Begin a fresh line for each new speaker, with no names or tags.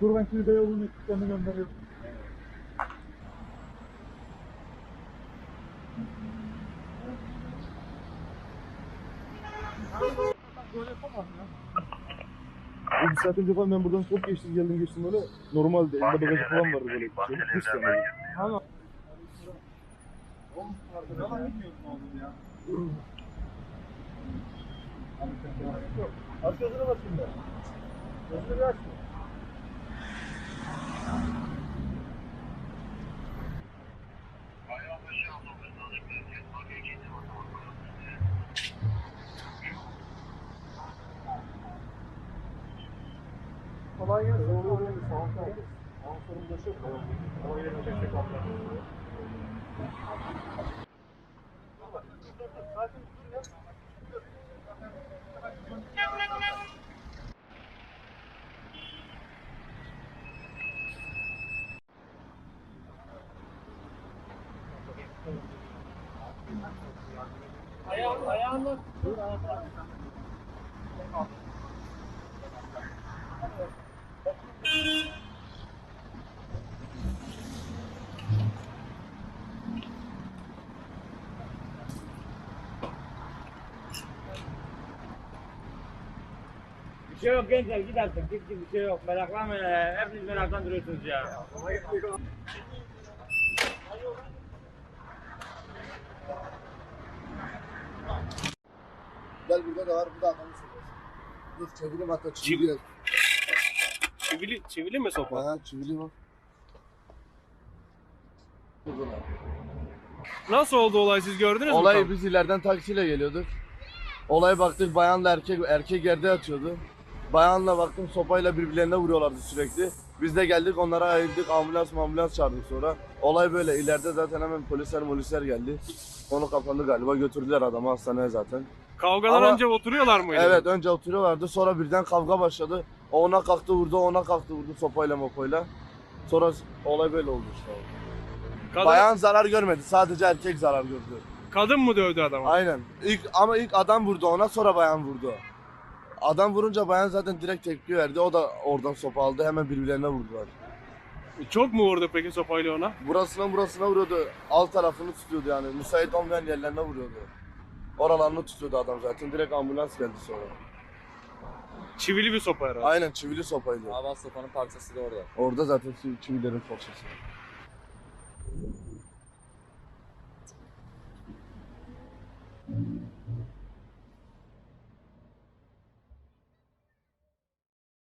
Dur ben şimdi yolun ekiplerini gönderiyorum.
Bir saat önce falan ben buradan çok geçtim geldim geçtim böyle. Normalde elinde bagajı falan vardı böyle. Şey, Hiç yani.
Hala. Oğlum yalan bilmiyorsun oğlum ya.
Aç gözüne bak şimdi. Gözünü bir aç.
Kolay gelsin. Olur olur. Sağ ol. Sağ ol. Sorun da çok. Kolay gelsin. Destek almak. Ayağını.
Bir şey yok gençler git artık git git bir şey yok meraklanmayın hepiniz meraktan duruyorsunuz ya.
Gel burada da var. Bu da adamı seviyorsun. Dur çevireyim hatta çivili.
Çivili, çivili mi sopa?
Ha çivili bak.
Nasıl oldu olay siz gördünüz mü?
Olayı
tam?
biz ileriden taksiyle geliyorduk. Olaya baktık bayanla erkek erkek yerde yatıyordu. Bayanla baktım sopayla birbirlerine vuruyorlardı sürekli. Biz de geldik onlara ayırdık ambulans ambulans çağırdık sonra. Olay böyle ileride zaten hemen polisler polisler geldi. Konu kapandı galiba götürdüler adamı hastaneye zaten.
Kavgadan
Ama-
önce oturuyorlar mıydı?
Evet önce oturuyorlardı sonra birden kavga başladı. O ona kalktı vurdu o ona kalktı vurdu sopayla mopoyla. Sonra olay böyle oldu işte.
Kadın,
Bayan zarar görmedi sadece erkek zarar gördü.
kadın mı dövdü adamı?
Aynen. İlk ama ilk adam vurdu ona sonra bayan vurdu. Adam vurunca bayan zaten direkt tepki verdi. O da oradan sopa aldı. Hemen birbirlerine vurdular.
E, çok mu vurdu peki sopayla ona?
Burasına burasına vuruyordu. Alt tarafını tutuyordu yani. Müsait olmayan yerlerine vuruyordu. Oralarını tutuyordu adam zaten. Direkt ambulans geldi sonra.
Çivili bir sopa herhalde.
Aynen çivili sopaydı.
Aval sopanın parçası da orada.
Orada zaten çivilerin parçası.